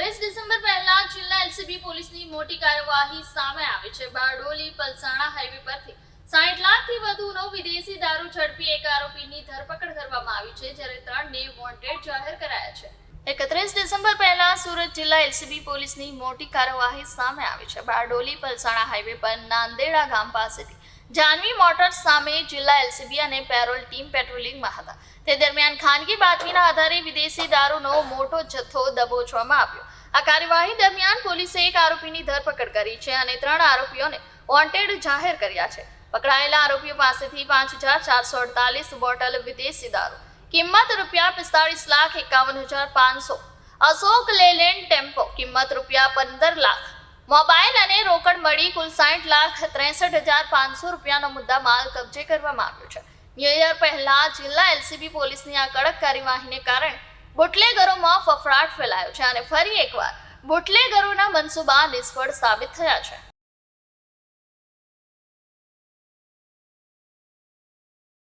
એકત્રીસ ડિસેમ્બર પહેલા જિલ્લા એલસીબી પોલીસની મોટી કાર્યવાહી સામે આવી છે. બારડોલી પલસાણા હાઈવે પરથી સાઠ લાખથી વધુનો વિદેશી દારૂ ઝડપી એક આરોપીની ધરપકડ કરવામાં આવી છે, જ્યારે ત્રણને વોન્ટેડ જાહેર કરાયા છે. એકત્રીસ ડિસેમ્બર પહેલા સુરત જિલ્લા એલસીબી પોલીસની મોટી કાર્યવાહી સામે આવી છે. બારડોલી પલસાણા હાઈવે પર નાંદેડા ગામ પાસેથી જાનવી મોટર્સ સામે જિલ્લા એલસીબી અને પેરોલ ટીમ પેટ્રોલિંગમાં હતા. તે દરમિયાન ખાનગી બાતમીના આધારે વિદેશી દારૂનો મોટો જથ્થો દબોચવામાં આવ્યો. આ કાર્યવાહી દરમિયાન પોલીસે એક આરોપીની ધરપકડ કરી છે અને ત્રણ આરોપીઓને વોન્ટેડ જાહેર કર્યા છે. પકડાયેલા આરોપીઓ પાસેથી પાંચ હજાર ચારસો અડતાલીસ બોટલ વિદેશી દારૂ કિંમત રૂપિયા પિસ્તાળીસ લાખ એકાવન હજાર પાંચસો. અશોક લેલેન્ડ ટેમ્પો, કિંમત રૂપિયા પંદર લાખ. મોબાઈલ અને રોકડ મળી કુલ સાઠ લાખ ત્રેસઠ હજાર પાંચસો રૂપિયાનો મુદ્દા માલ કબજે કરવામાં આવ્યો છે. ન્યૂ યર પહેલા જિલ્લા એલસીબી પોલીસની આ કડક કાર્યવાહીને કારણે બુટલેગરોમાં ફફડાટ ફેલાયો છે અને ફરી એકવાર બુટલેગરોના મનસૂબા નિષ્ફળ સાબિત થયા છે.